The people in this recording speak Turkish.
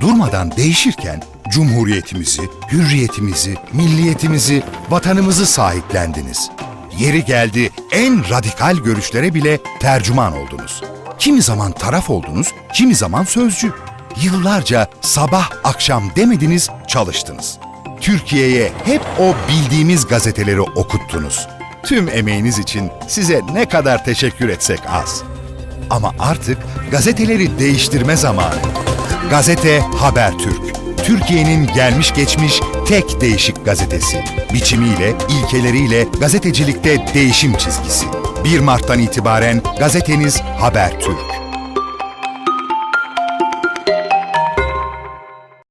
durmadan değişirken cumhuriyetimizi, hürriyetimizi, milliyetimizi, vatanımızı sahiplendiniz. Yeri geldi en radikal görüşlere bile tercüman oldunuz. Kimi zaman taraf oldunuz, kimi zaman sözcü. Yıllarca sabah akşam demediniz, çalıştınız. Türkiye'ye hep o bildiğimiz gazeteleri okuttunuz. Tüm emeğiniz için size ne kadar teşekkür etsek az. Ama artık gazeteleri değiştirme zamanı. Gazete Habertürk. Türkiye'nin gelmiş geçmiş tek değişik gazetesi. Biçimiyle, ilkeleriyle gazetecilikte değişim çizgisi. 1 Mart'tan itibaren gazeteniz Habertürk.